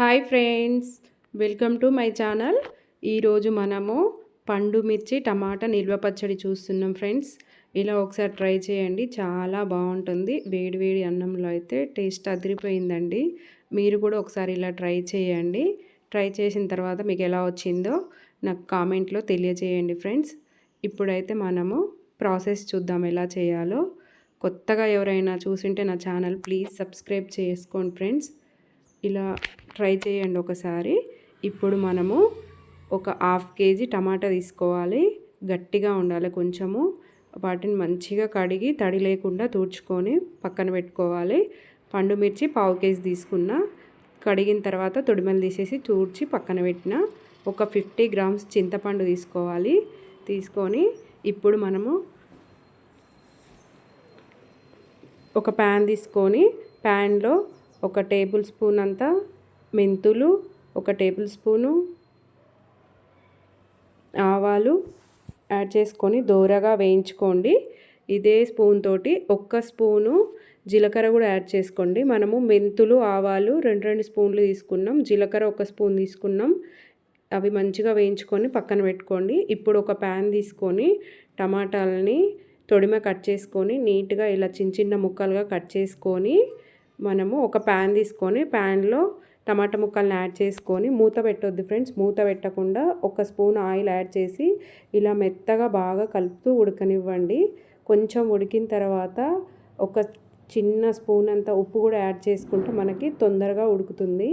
Hi friends welcome to my channel. ఈరోజు మనము పండు మిర్చి టమాటా నిల్వ పచ్చడి చూస్తున్నాం ఫ్రెండ్స్. ఇలా ఒకసారి ట్రై చేయండి చాలా బాగుంటుంది. వేడి వేడి అన్నంలో అయితే టేస్ట్ అదిరిపోయిందండి. మీరు కూడా ఒకసారి ఇలా ట్రై చేయండి. ట్రై చేసిన తర్వాత మీకు ఎలా వచ్చిందో నాకు కామెంట్లో తెలియజేయండి ఫ్రెండ్స్. ఇప్పుడైతే మనము ప్రాసెస్ చూద్దాం ఎలా చేయాలో. కొత్తగా ఎవరైనా చూసింటే నా ఛానల్ ప్లీజ్ సబ్స్క్రైబ్ చేసుకోండి ఫ్రెండ్స్. ఇలా ట్రై చేయండి ఒకసారి. ఇప్పుడు మనము ఒక హాఫ్ కేజీ టమాటా తీసుకోవాలి. గట్టిగా ఉండాలి కొంచెము. వాటిని మంచిగా కడిగి తడి లేకుండా తూడ్చుకొని పక్కన పెట్టుకోవాలి. పండు మిర్చి పావు కేజీ తీసుకున్న. కడిగిన తర్వాత తొడిమలు తీసేసి తూడ్చి పక్కన పెట్టిన. ఒక ఫిఫ్టీ గ్రామ్స్ చింతపండు తీసుకోవాలి. తీసుకొని ఇప్పుడు మనము ఒక ప్యాన్ తీసుకొని ప్యాన్లో ఒక టేబుల్ స్పూన్ అంతా మెంతులు ఒక టేబుల్ స్పూను ఆవాలు యాడ్ చేసుకొని దోరగా వేయించుకోండి. ఇదే స్పూన్ తోటి ఒక్క స్పూను జీలకర్ర కూడా యాడ్ చేసుకోండి. మనము మెంతులు ఆవాలు రెండు రెండు స్పూన్లు తీసుకున్నాం. జీలకర్ర ఒక స్పూన్ తీసుకున్నాం. అవి మంచిగా వేయించుకొని పక్కన పెట్టుకోండి. ఇప్పుడు ఒక ప్యాన్ తీసుకొని టమాటాలని తొడిమ కట్ చేసుకొని నీట్గా ఇలా చిన్న చిన్న ముక్కలుగా కట్ చేసుకొని మనము ఒక ప్యాన్ తీసుకొని ప్యాన్లో టమాటా ముక్కల్ని యాడ్ చేసుకొని మూత పెట్టొద్దు ఫ్రెండ్స్ మూత పెట్టకుండా ఒక స్పూన్ ఆయిల్ యాడ్ చేసి ఇలా మెత్తగా బాగా కలుపుతూ ఉడకనివ్వండి. కొంచెం ఉడికిన తర్వాత ఒక చిన్న స్పూన్ అంత ఉప్పు కూడా యాడ్ చేసుకుంటే మనకి తొందరగా ఉడుకుతుంది.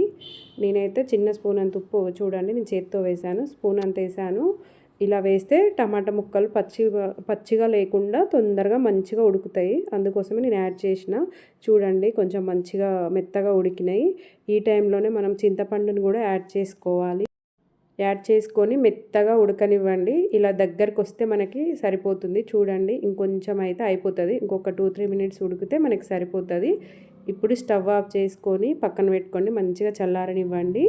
నేనైతే చిన్న స్పూన్ అంత ఉప్పు చూడండి నేను చేత్తో వేసాను స్పూన్ అంత వేసాను ఇలా వేస్తే టమాటా ముక్కలు పచ్చి పచ్చిగా లేకుండా తొందరగా మంచిగా ఉడుకుతాయి. అందుకోసమే నేను యాడ్ చేసిన చూడండి కొంచెం మంచిగా మెత్తగా ఉడికినాయి. ఈ టైంలోనే మనం చింతపండుని కూడా యాడ్ చేసుకోవాలి. యాడ్ చేసుకొని మెత్తగా ఉడకనివ్వండి. ఇలా దగ్గరకు వస్తే మనకి సరిపోతుంది. చూడండి ఇంకొంచెం అయితే అయిపోతుంది. ఇంకొక టూ త్రీ మినిట్స్ ఉడికితే మనకి సరిపోతుంది. ఇప్పుడు స్టవ్ ఆఫ్ చేసుకొని పక్కన పెట్టుకోండి. మంచిగా చల్లారనివ్వండి.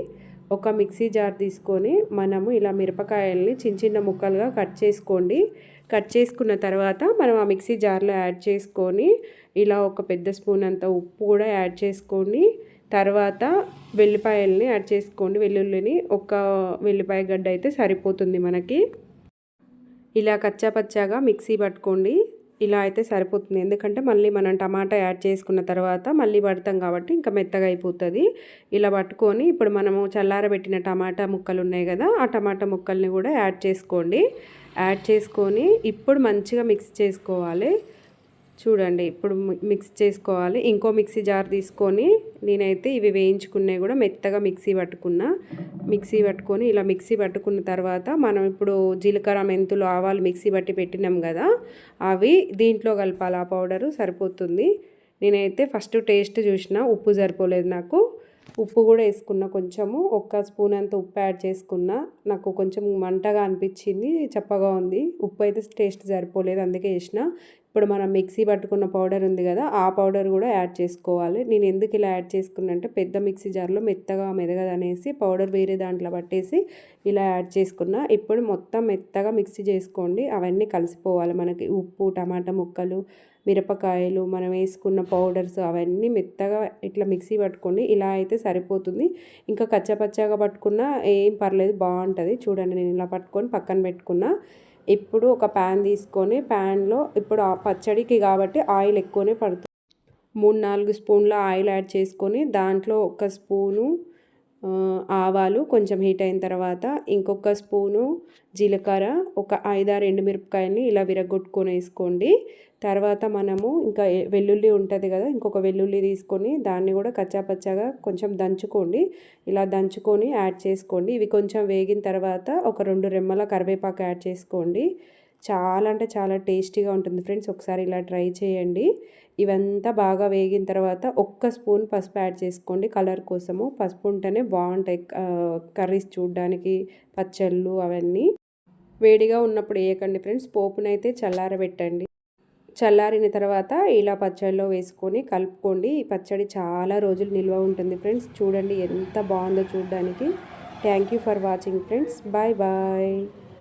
ఒక మిక్సీ జార్ తీసుకొని మనము ఇలా మిరపకాయల్ని చిన్న చిన్న ముక్కలుగా కట్ చేసుకోండి. కట్ చేసుకున్న తర్వాత మనం ఆ మిక్సీ జార్లో యాడ్ చేసుకొని ఇలా ఒక పెద్ద స్పూన్ అంత ఉప్పు కూడా యాడ్ చేసుకొని తర్వాత వెల్లిపాయల్ని యాడ్ చేసుకోండి. వెల్లుల్లిని ఒక వెల్లిపాయ గడ్డ అయితే సరిపోతుంది మనకి. ఇలా కచ్చా పచ్చాగా మిక్సీ పట్టుకోండి. ఇలా అయితే సరిపోతుంది. ఎందుకంటే మళ్ళీ మనం టమాటా యాడ్ చేసుకున్న తర్వాత మళ్ళీ పడతాం కాబట్టి ఇంకా మెత్తగా అయిపోతుంది. ఇలా పట్టుకొని ఇప్పుడు మనము చల్లారబెట్టిన టమాటా ముక్కలు ఉన్నాయి కదా ఆ టమాటా ముక్కల్ని కూడా యాడ్ చేసుకోండి. యాడ్ చేసుకొని ఇప్పుడు మంచిగా మిక్స్ చేసుకోవాలి. చూడండి ఇప్పుడు మిక్స్ చేసుకోవాలి. ఇంకో మిక్సీ జార్ తీసుకొని నేనైతే ఇవి వేయించుకున్నాయి కూడా మెత్తగా మిక్సీ పట్టుకున్నా. మిక్సీ పట్టుకొని ఇలా మిక్సీ పట్టుకున్న తర్వాత మనం ఇప్పుడు జీలకర్ర మెంతులు ఆవాలు మిక్సీ పట్టి పెట్టినాం కదా అవి దీంట్లో కలపాలి. ఆ పౌడరు సరిపోతుంది. నేనైతే ఫస్ట్ టేస్ట్ చూసిన ఉప్పు సరిపోలేదు నాకు. ఉప్పు కూడా వేసుకున్న కొంచెము. ఒక్క స్పూన్ అంత ఉప్పు యాడ్ చేసుకున్న నాకు కొంచెం మంటగా అనిపించింది చప్పగా ఉంది. ఉప్పు అయితే టేస్ట్ సరిపోలేదు అందుకే వేసిన. ఇప్పుడు మనం మిక్సీ పట్టుకున్న పౌడర్ ఉంది కదా ఆ పౌడర్ కూడా యాడ్ చేసుకోవాలి. నేను ఎందుకు ఇలా యాడ్ చేసుకున్నంటే పెద్ద మిక్సీ జార్లో మెత్తగా మెదగదనేసి పౌడర్ వేరే దాంట్లో పట్టేసి ఇలా యాడ్ చేసుకున్నా. ఇప్పుడు మొత్తం మెత్తగా మిక్సీ చేసుకోండి అవన్నీ కలిసిపోవాలి. మనకి ఉప్పు టమాటా ముక్కలు మిరపకాయలు మనం వేసుకున్న పౌడర్స్ అవన్నీ మెత్తగా ఇట్లా మిక్సీ పట్టుకోండి ఇలా అయితే సరిపోతుంది. ఇంకా కచ్చపచ్చగా పట్టుకున్నా ఏం పర్లేదు బాగుంటుంది. చూడండి నేను ఇలా పట్టుకొని పక్కన పెట్టుకున్నా. ఇప్పుడు ఒక ప్యాన్ తీసుకొని ప్యాన్లో ఇప్పుడు ఆ పచ్చడికి కాబట్టి ఆయిల్ ఎక్కువనే పడుతుంది. మూడు నాలుగు స్పూన్ల ఆయిల్ యాడ్ చేసుకొని దాంట్లో ఒక స్పూను ఆవాలు కొంచెం హీట్ అయిన తర్వాత ఇంకొక స్పూను జీలకర్ర ఒక ఐదారు ఎండుమిరపకాయలని ఇలా విరగొట్టుకొని వేసుకోండి. తర్వాత మనము ఇంకా వెల్లుల్లి ఉంటుంది కదా ఇంకొక వెల్లుల్లి తీసుకొని దాన్ని కూడా కచ్చాపచ్చాగా కొంచెం దంచుకోండి. ఇలా దంచుకొని యాడ్ చేసుకోండి. ఇవి కొంచెం వేగిన తర్వాత ఒక రెండు రెమ్మల కరివేపాకు యాడ్ చేసుకోండి. చాలా అంటే చాలా టేస్టీగా ఉంటుంది ఫ్రెండ్స్. ఒకసారి ఇలా ట్రై చేయండి. ఇవంతా బాగా వేగిన తర్వాత ఒక్క స్పూన్ పసుపు యాడ్ చేసుకోండి. కలర్ కోసము పసుపు ఉంటేనే బాగుంటాయి. కర్రీస్ చూడడానికి పచ్చళ్ళు అవన్నీ. వేడిగా ఉన్నప్పుడు వేయకండి ఫ్రెండ్స్. పోపునైతే చల్లారబెట్టండి. చల్లారిన తర్వాత ఇలా పచ్చడిలో వేసుకొని కలుపుకోండి. ఈ పచ్చడి చాలా రోజులు నిల్వ ఉంటుంది ఫ్రెండ్స్. చూడండి ఎంత బాగుందో చూడడానికి. Thank you for watching friends. Bye bye.